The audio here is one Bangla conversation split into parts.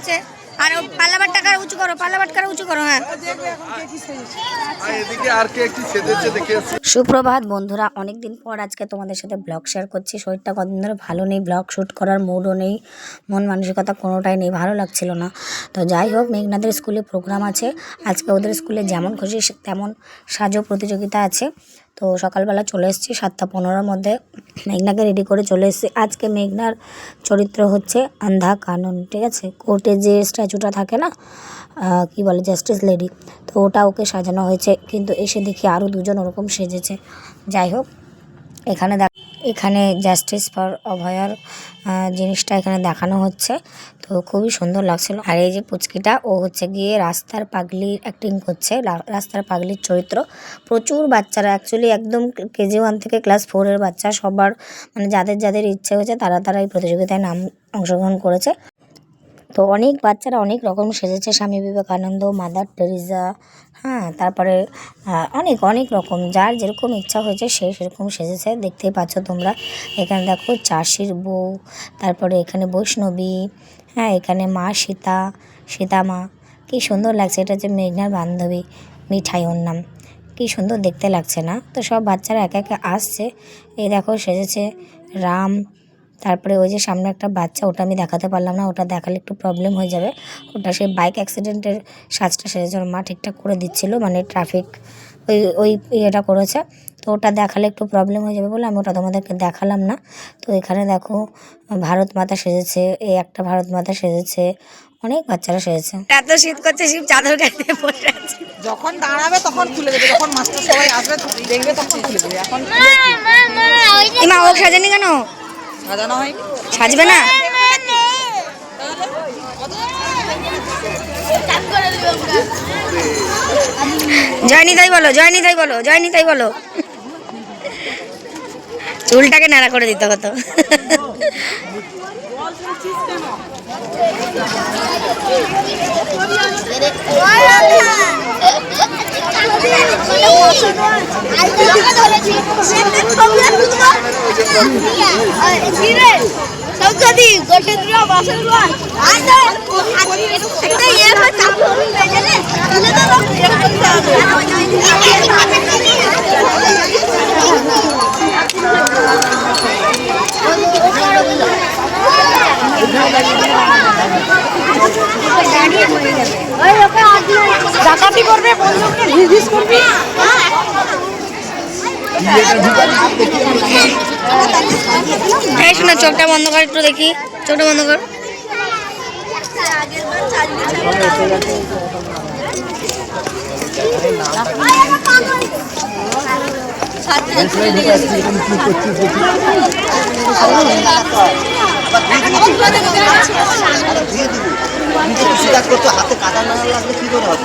নিচে। আর ও পাল্লাবার টাকা উঁচু করো পাল্লাবার টাকা উঁচু করো হ্যাঁ। সুপ্রভাত বন্ধুরা অনেক দিন পর আজকে তোমাদের সাথে ব্লগ শেয়ার করছি। শরীরটা কদিন ধরে ভালো নেই ব্লগ শ্যুট করার মুডও নেই মন মানসিকতা কোনোটাই নেই ভালো লাগছিল না। তো যাই হোক মেঘনাদের স্কুলে প্রোগ্রাম আছে। আজকে ওদের স্কুলে যেমন খুশি তেমন সাজো প্রতিযোগিতা আছে। তো সকালবেলা চলে এসেছি সাতটা পনেরোর মধ্যে। মেঘনাকে রেডি করে চলে এসেছি। আজকে মেঘনার চরিত্র হচ্ছে আন্ধা কানন, ঠিক আছে? কোর্টে যে স্ট্যাচুটা থাকে না কি বলে জাস্টিস লেডি তো ওটা ওকে সাজানো হয়েছে। কিন্তু এসে দেখি আরও দুজন ওরকম সেজেছে। যাই হোক, এখানে এখানে জাস্টিস ফর অভয়ার জিনিসটা এখানে দেখানো হচ্ছে। তো খুবই সুন্দর লাগছিল। আর এই যে পুচকিটা, ও হচ্ছে গিয়ে রাস্তার পাগলির অ্যাক্টিং করছে। রাস্তার পাগলির চরিত্র। প্রচুর বাচ্চারা অ্যাকচুয়ালি একদম কেজি ওয়ান থেকে ক্লাস ফোরের বাচ্চা। সবার মানে যাদের যাদের ইচ্ছে হয়েছে তারা তারা এই প্রতিযোগিতায় নাম অংশগ্রহণ করেছে। তো অনেক বাচ্চারা অনেক রকম সেজেছে। স্বামী বিবেকানন্দ, মাদার টেরিজা হ্যাঁ তারপরে অনেক অনেক রকম। যার যেরকম ইচ্ছা হয়েছে সে সেরকম সেজেছে। দেখতেই পাচ্ছ তোমরা। এখানে দেখো চাষির বউ, তারপরে এখানে বৈষ্ণবী হ্যাঁ এখানে মা সীতা সীতা মা কী সুন্দর লাগছে। এটা হচ্ছে মেঘনার বান্ধবী মিঠাই ওর নাম। কী সুন্দর দেখতে লাগছে না? তো সব বাচ্চারা একে একে আসছে। এই দেখো সেজেছে রাম তারপরে ওই যে সামনে একটা বাচ্চা ওটা আমি দেখাতে পারলাম না ওটা দেখালে একটু প্রবলেম হয়ে যাবে। ওটা সেই বাইক অ্যাক্সিডেন্টের সাজটা ওর মা ঠিকঠাক করে দিচ্ছিল মানে ট্রাফিক ওই ওই ইয়েটা করেছে। তো ওটা দেখালে একটু প্রবলেম হয়ে যাবে বলে আমি ওটা তোমাদেরকে দেখালাম না। তো এখানে দেখো ভারত মাতা সেজেছে এই একটা ভারত মাতা সেজেছে অনেক বাচ্চারা সেজেছে। এত শীত করছে শিব চাদর আছে। যখন দাঁড়াবে তখন খুলে দেবে যখন মাস্টার সবাই আসবে দেখবে তখন খুলে দেবে। এখন ইমা ও সাজেনি কেন? সাজানো হয়নি? সাজবে না? জয়নি তাই বলো জয়নি তাই বলো জয়নি তাই বলো। চুলটাকে নাড়া করে দিতে হতো। সৌদি গোসেন্দ্রা বাসেন্দ্রা আচ্ছা একটা ইয়ে হয় চাপড় বেজেলে তুলে তো এরকম করতে ডাকাতি বন্ধুকে রিলিজ করবি? এই শোনা চোখটা বন্ধ কর একটু দেখি। চোখটা বন্ধ কর। সিরাজ করতে হাতে কাদা না লাগলে কি করে হবে?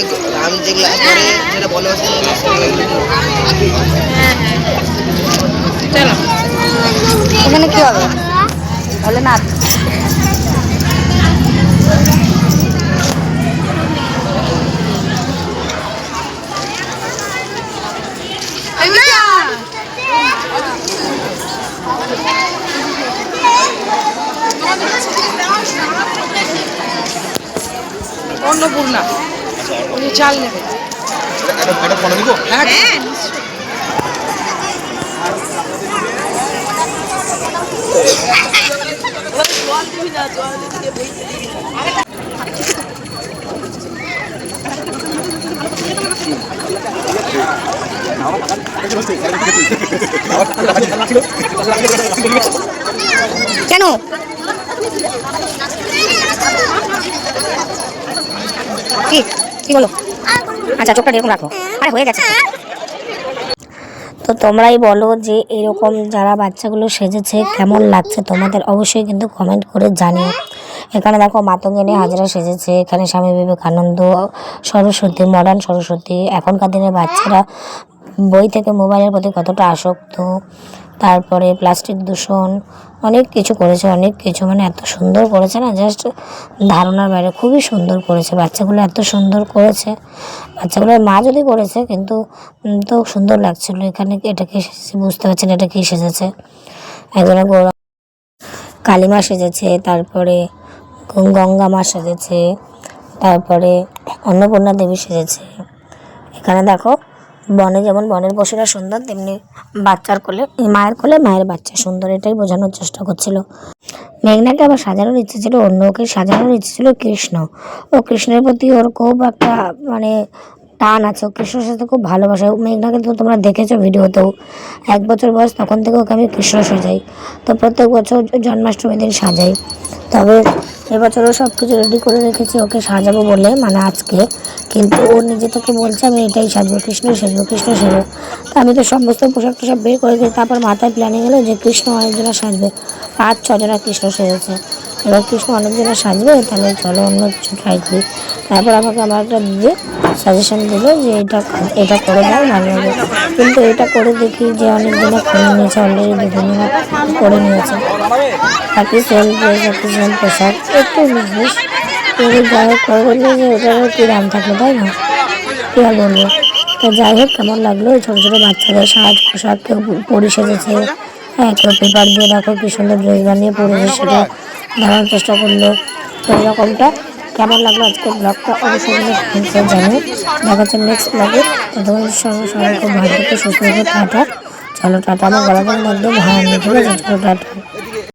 যে রাম যেগুলো করে যেটা নিয়ে এখানে কি হবে? বলে না অন্নপূর্ণা। উনি চাল নেবে। হ্যাঁ হ্যাঁ কেন? কি? কি বলো? আচ্ছা চোখটা এরকম রাখো। আরে, হয়ে গেছে। তো তোমরাই বলো যে এরকম যারা বাচ্চাগুলো সেজেছে, কেমন লাগছে তোমাদের অবশ্যই কিন্তু কমেন্ট করে জানিও। এখানে দেখো মাতঙ্গিনী হাজরা সেজেছে, এখানে স্বামী বিবেকানন্দ, সরস্বতী মডার্ন সরস্বতী। এখনকার দিনের বাচ্চারা বই থেকে মোবাইলের প্রতি কতটা আসক্ত। তারপরে প্লাস্টিক দূষণ অনেক কিছু করেছে, অনেক কিছু মানে এত সুন্দর করেছে না জাস্ট ধারণার বাইরে খুবই সুন্দর করেছে। বাচ্চাগুলো এত সুন্দর করেছে। বাচ্চাগুলোর মা যদি করেছে, কিন্তু তো সুন্দর লাগছিল এখানে এটা কি এসেছে বুঝতে পারছি না, এটা কি সেজেছে? একজনে গৌরা কালিমা সেজেছে, তারপরে গঙ্গা মা সেজেছে, তারপরে অন্নপূর্ণা দেবী সেজেছে। এখানে দেখো বনে, যেমন বনের পশুরা সুন্দর, তেমনি বাচ্চার কোলে, মায়ের কোলে মায়ের বাচ্চা সুন্দর, এটাই বোঝানোর চেষ্টা করছিল। মেঘনাকে আবার সাজানোর ইচ্ছে ছিল অন্য, ওকে সাজানোর ইচ্ছে ছিল কৃষ্ণ। ও কৃষ্ণের প্রতি ওর খুব একটা মানে টান আছে, ও কৃষ্ণের সাথে খুব ভালোবাসা। মেঘনাকে তো তোমরা দেখেছ ভিডিওতেও। এক বছর বয়স, তখন থেকে ওকে আমি কৃষ্ণ সাজাই। তো প্রত্যেক বছর জন্মাষ্টমীর দিন সাজাই। তবে এবছরও সব কিছু রেডি করে রেখেছি, ওকে সাজাবো বলে মানে আজকে। কিন্তু ও নিজে থেকে বলছে, আমি এটাই সাজবো কৃষ্ণ সাজবো কৃষ্ণ সাজবো। তো আমি তো সমস্ত পোশাক টোশাক বের করে দিই তারপর মাথায় প্ল্যানিং হলো যে কৃষ্ণ অনেকজনা সাজবে। পাঁচ ছজনা কৃষ্ণ সেজেছে। এবার কৃষ্ণ অনেকজনা সাজবে? তাহলে চলো অন্য কিছু ট্রাই করি। তারপর আমাকে আমার একটা দিদি সাজেশন দিল যে এটা এটা করে দাও ভালো হবে। কিন্তু এটা করে দেখি যে অনেকজনা করে নিয়েছে অলরেডি দুজনেরা করে নিয়েছে। ড্রেস একই সেম পোশাক একটু জিনিস কিন্তু যাই হোক বললে যে ওটারও কী দাম থাকল, তাই না? কী আর বলব? তো যাই হোক, কেমন লাগল? এই ছোটো ছোটো বাচ্চাদের সাজ, পোশাক, কেউ পরি হ্যাঁ কেউ পেপার দিয়ে দেখো কি সুন্দর ড্রেস বানিয়ে পরেছে সেটা। দেখার চেষ্টা করল। তো এরকমটা কেমন লাগল আজকের ব্লগটা অবশ্যই জানি দেখা হচ্ছে নেক্সট ব্লগে তোমাদের সবাই সবাই খুব ভালো সুস্থ টাটা। চলো টাটা আমার গলা মধ্যে ভালো টাটা।